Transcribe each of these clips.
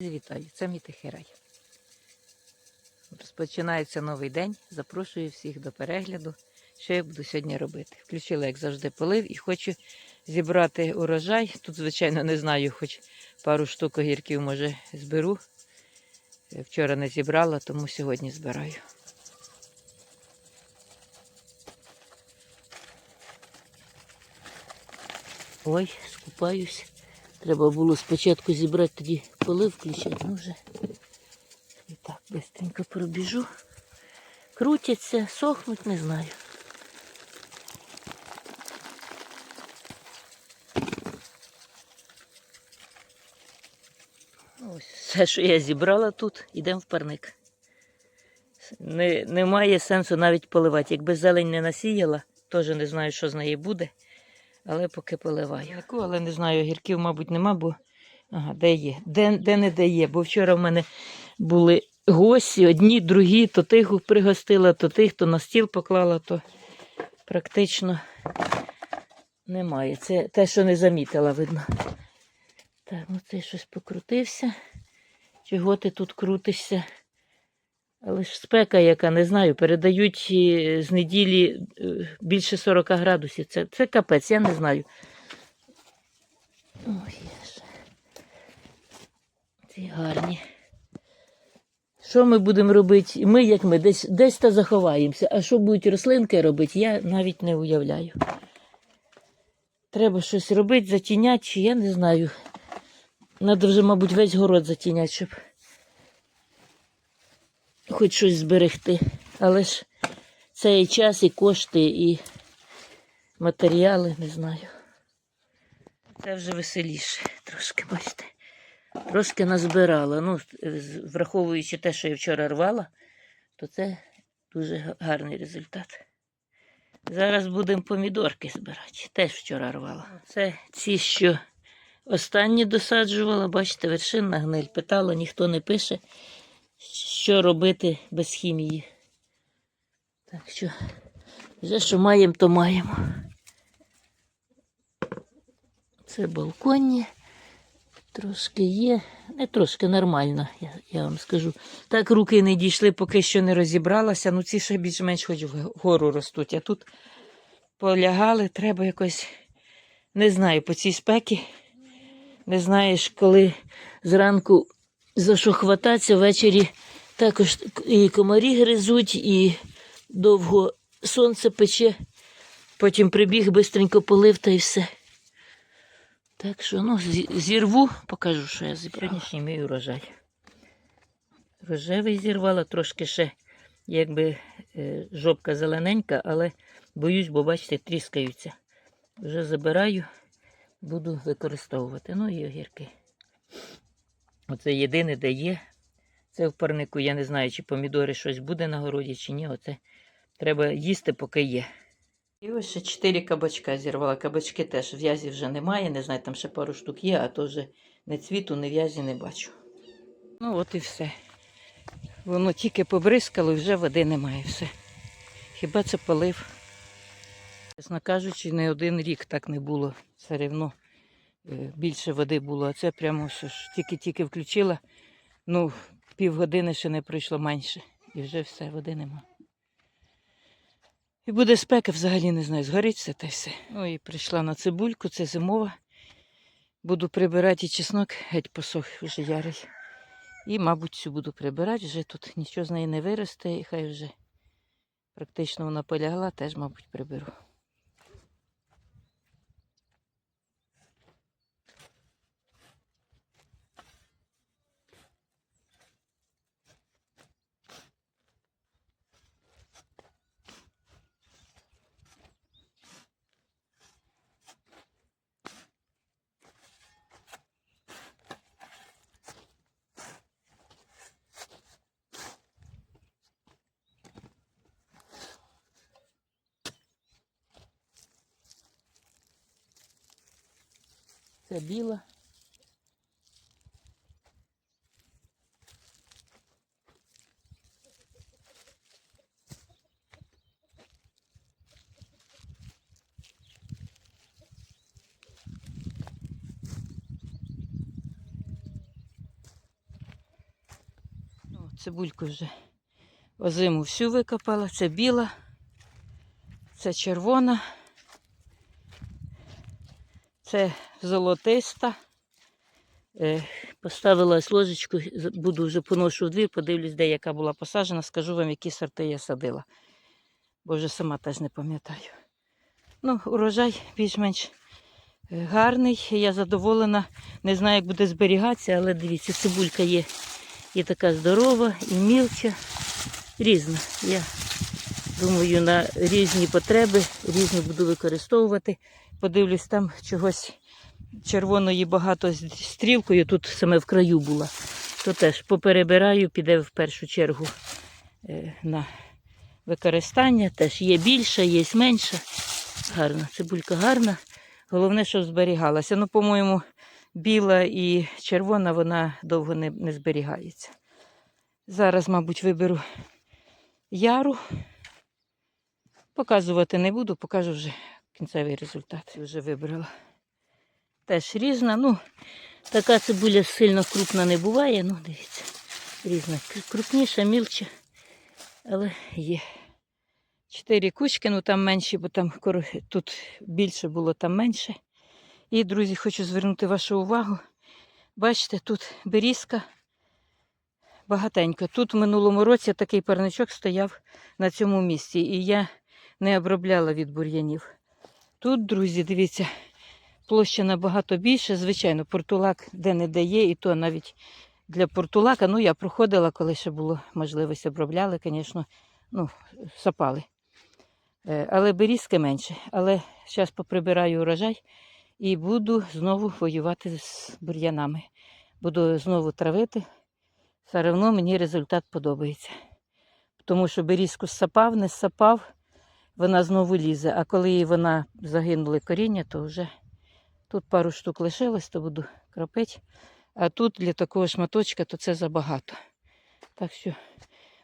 Вітаю, це мій тихий рай. Розпочинається новий день. Запрошую всіх до перегляду, що я буду сьогодні робити. Включила, як завжди, полив і хочу зібрати урожай. Тут, звичайно, не знаю, хоч пару штук огірків, може, зберу. Е, Вчора не зібрала, тому сьогодні збираю. Ой, скупаюсь. Треба було спочатку зібрати тоді полив включати. Ну вже. І так, бистренько пробіжу. Крутяться, сохнуть, не знаю. Ось все, що я зібрала тут, йдемо в парник. Не, немає сенсу навіть поливати. Якби зелень не насіяла, теж не знаю, що з неї буде. Але поки поливаю. Але не знаю, гірків, мабуть, нема, бо ага, де є. Де, де не де є. Бо вчора в мене були гості, одні, другі, то тих пригостила, то тих, то на стіл поклала, то практично немає. Це те, що не замітила, видно. Так, ну це щось покрутився. Чого ти тут крутишся? Але ж спека, яка не знаю, передають е, з неділі е, більше 40 градусів. Це, це капець, я не знаю. Ой. Ці гарні. Що ми будемо робити? Ми, як ми, десь, десь та заховаємося. А що будуть рослинки робити, я навіть не уявляю. Треба щось робити, затіняти, чи я не знаю. Надо вже, мабуть, весь город затіняти, щоб хоч щось зберегти. Але ж це і час, і кошти, і матеріали, не знаю. Це вже веселіше трошки, бачите. Трошки назбирала. Ну, враховуючи те, що я вчора рвала, то це дуже гарний результат. Зараз будемо помідорки збирати. Теж вчора рвала. Це ці, що останні досаджувала, бачите, вершинна гниль. Питала, ніхто не пише, що робити без хімії. Так що, вже що маємо, то маємо. Це балконні. Трошки є, не трошки нормально, я, я вам скажу. Так руки не дійшли, поки що не розібралася. Ну ці ще більш-менш хоч вгору ростуть. А тут полягали, треба якось, не знаю, по цій спекі. Не знаєш, коли зранку за що хвататися, ввечері також і комарі гризуть, і довго сонце пече. Потім прибіг, бистренько полив та й все. Так що, ну, зірву, покажу, що я зібрала. Сьогоднішній мій урожай. Рожевий зірвала, трошки ще, якби е, жопка зелененька, але боюсь, бо бачите, тріскаються. Вже забираю, буду використовувати. Ну і огірки. Оце єдине, де є. Це в парнику. Я не знаю, чи помідори щось буде на городі, чи ні. Оце треба їсти, поки є. І ось ще чотири кабачка зірвала. Кабачки теж в'язі вже немає, не знаю, там ще пару штук є, а то вже не цвіту, не в'язі не бачу. Ну от і все. Воно тільки побризкало вже води немає. Все. Хіба це полив? Чесно кажучи, не один рік так не було. Все рівно е, більше води було. А це прямо що ж тільки-тільки включила. Ну, півгодини ще не пройшло менше. І вже все, води нема. І буде спека, взагалі не знаю, згорить все та все. Ну і прийшла на цибульку, це зимова. Буду прибирати і чеснок, геть посох вже ярий. І, мабуть, цю буду прибирати, вже тут нічого з неї не виросте, і хай вже практично вона полягла, теж, мабуть, приберу. Це біла. Цибульку вже озиму всю викопала. Це біла, це червона, це золотиста. Е, Поставила ложечку, буду вже поношу в двір, подивлюсь, де яка була посаджена, скажу вам, які сорти я садила. Бо вже сама теж не пам'ятаю. Ну, урожай більш-менш е, гарний. Я задоволена. Не знаю, як буде зберігатися, але дивіться, цибулька є і така здорова, і мілча, різна. Я думаю, на різні потреби, різні буду використовувати. Подивлюсь, там чогось червоної багато стрілкою, тут саме в краю була. То теж поперебираю, піде в першу чергу е, на використання. Теж є більша, є менша. Гарна, цибулька гарна. Головне, щоб зберігалася. Ну, по-моєму, біла і червона вона довго не, не зберігається. Зараз, мабуть, виберу яру. Показувати не буду, покажу вже кінцевий результат. Вже вибрала. Теж різна. Ну, така цибуля сильно крупна не буває. Ну, дивіться, різна. Крупніша, мілча, але є. Чотири кучки, ну там менші, бо там тут більше було, там менше. І, друзі, хочу звернути вашу увагу. Бачите, тут берізка багатенько. Тут в минулому році такий парничок стояв на цьому місці, і я не обробляла від бур'янів. Тут, друзі, дивіться, площа набагато більше. Звичайно, портулак де-не-де є, і то навіть для портулака. Ну, я проходила, коли ще було можливість обробляли, звісно, ну, сапали. Е, Але берізки менше. Але зараз поприбираю урожай і буду знову воювати з бур'янами. Буду знову травити. Все одно мені результат подобається. Тому що берізку сапав, не сапав, вона знову лізе. А коли вона загинули коріння, то вже тут пару штук лишилось, то буду кропити. А тут для такого шматочка то це забагато. Так що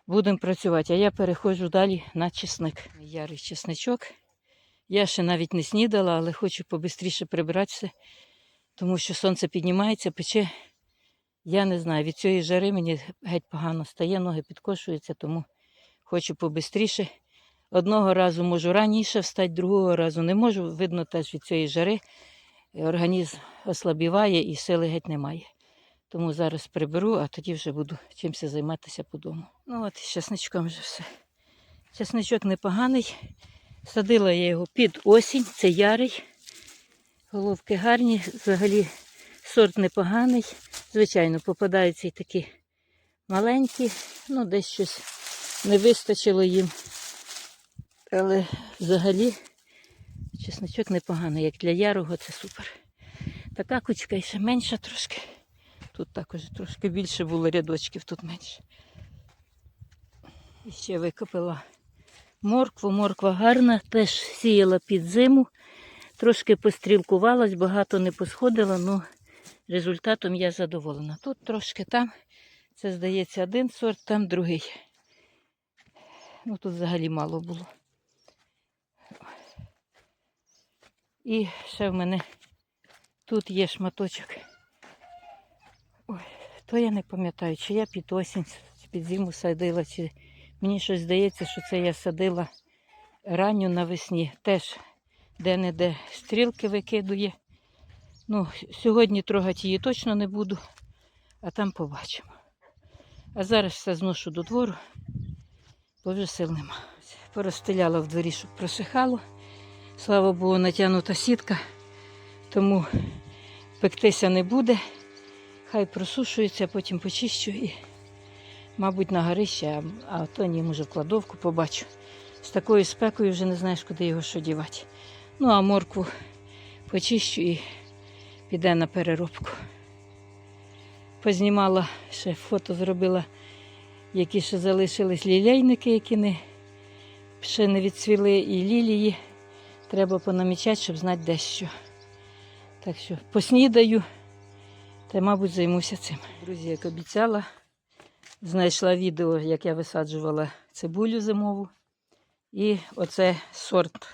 будемо працювати. А я переходжу далі на чесник. Ярий чесничок. Я ще навіть не снідала, але хочу побистріше прибратися, тому що сонце піднімається, пече. Я не знаю, від цієї жари мені геть погано стає, ноги підкошуються, тому хочу побистріше. Одного разу можу раніше встати, другого разу не можу. Видно, теж від цієї жари організм ослабіває і сили геть немає. Тому зараз приберу, а тоді вже буду чимось займатися по дому. Ну от, з часничком вже все. Часничок непоганий. Садила я його під осінь, це ярий. Головки гарні, взагалі сорт непоганий. Звичайно, попадаються і такі маленькі, ну десь щось не вистачило їм. Але взагалі чесночок непоганий, як для ярого, це супер. Така кучка ще менша трошки. Тут також трошки більше було рядочків, тут менше. І ще викопала моркву. Морква гарна, теж сіяла під зиму. Трошки пострілкувалась, багато не посходила, але результатом я задоволена. Тут трошки там, це здається один сорт, там другий. Ну тут взагалі мало було. І ще в мене тут є шматочок. Ой, то я не пам'ятаю, чи я під осінь, чи під зиму садила, чи мені щось здається, що це я садила ранню навесні. Теж де-не-де стрілки викидує. Ну, сьогодні трогати її точно не буду, а там побачимо. А зараз все зношу до двору, бо вже сил нема. Порозстеляла в дворі, щоб просихало. Слава Богу, натягнута сітка, тому пектися не буде. Хай просушується, потім почищу і, мабуть, на горище, а, а то ні, може в кладовку побачу. З такою спекою вже не знаєш, куди його що дівати. Ну, а моркву почищу і піде на переробку. Познімала, ще фото зробила, які ще залишились лілейники, які не, ще не відцвіли, і лілії. Треба понамічати, щоб знати де що. Так що поснідаю, та, мабуть, займуся цим. Друзі, як обіцяла, знайшла відео, як я висаджувала цибулю зимову. І оце сорт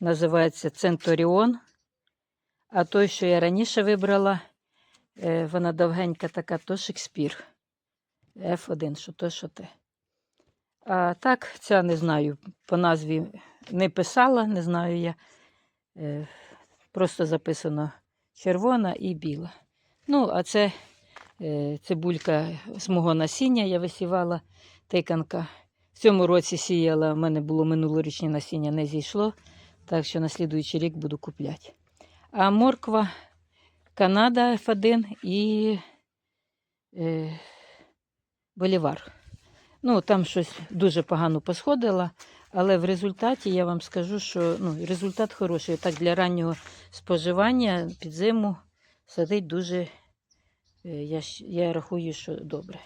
називається Центоріон. А той, що я раніше вибрала, е, вона довгенька така, то Шекспір. F1, що то, що те. А так, ця не знаю, по назві не писала, не знаю я. Е, просто записано червона і біла. Ну, а це е, цибулька з мого насіння я висівала тиканка. В цьому році сіяла, в мене було минулорічне насіння, не зійшло, так що на слідуючий рік буду купляти. А морква Канада F1 і е, Болівар. Ну, там щось дуже погано посходило, але в результаті я вам скажу, що ну, результат хороший. Так для раннього споживання під зиму садить дуже, е, я, я рахую, що добре.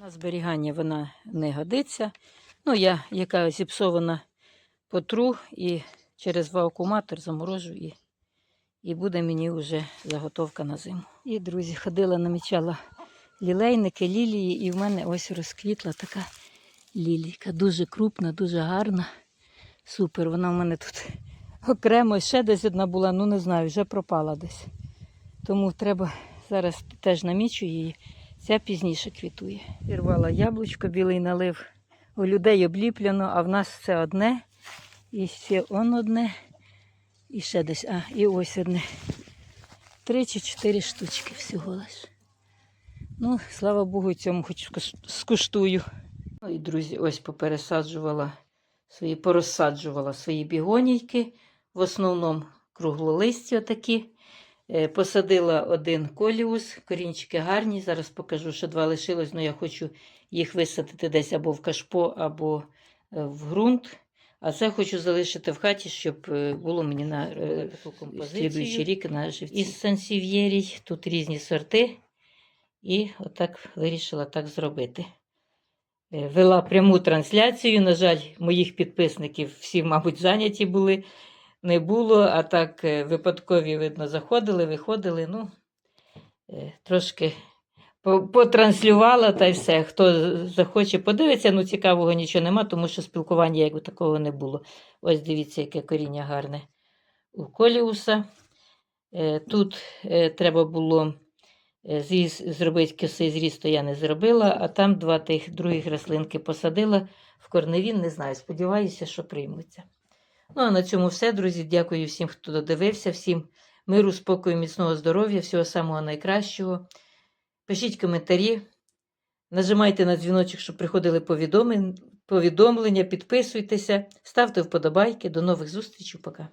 На зберігання вона не годиться. Ну, я яка зіпсована потру і через вакууматор заморожу і, і буде мені вже заготовка на зиму. І, друзі, ходила, намічала лілейники, лілії, і в мене ось розквітла така лілійка. Дуже крупна, дуже гарна. Супер. Вона в мене тут окремо ще десь одна була, ну не знаю, вже пропала десь. Тому треба зараз теж намічу її. Ця пізніше квітує.Ірвала яблучко, білий налив. У людей обліплено, а в нас це одне. І ще он одне. І ще десь. А, і ось одне. Три чи чотири штучки всього лиш. Ну, слава Богу, цьому хоч скуш- скуштую. Ну і друзі, ось попересаджувала свої, порозсаджувала свої бігонійки. В основному круглолисті отакі. Е, Посадила один коліус, корінчики гарні. Зараз покажу, що два лишилось, але я хочу їх висадити десь або в кашпо, або е, в ґрунт. А це хочу залишити в хаті, щоб е, було мені на слідуючий рік на живці. Із сансів'єрій тут різні сорти. І отак вирішила так зробити. Е, Вела пряму трансляцію. На жаль, моїх підписників всі, мабуть, зайняті були. Не було, а так е, випадкові, видно, заходили, виходили. Ну, е, трошки потранслювала та й все. Хто захоче подивитися, ну цікавого нічого нема, тому що спілкування як такого не було. Ось дивіться, яке коріння гарне у коліуса. Тут треба було зріз, зробити косий зріз, то я не зробила, а там два тих других рослинки посадила в корневін, не знаю, сподіваюся, що приймуться. Ну, а на цьому все, друзі. Дякую всім, хто додивився, всім миру, спокою, міцного здоров'я, всього самого найкращого. Пишіть коментарі, нажимайте на дзвіночок, щоб приходили повідомлення, підписуйтеся, ставте вподобайки. До нових зустрічей. Пока.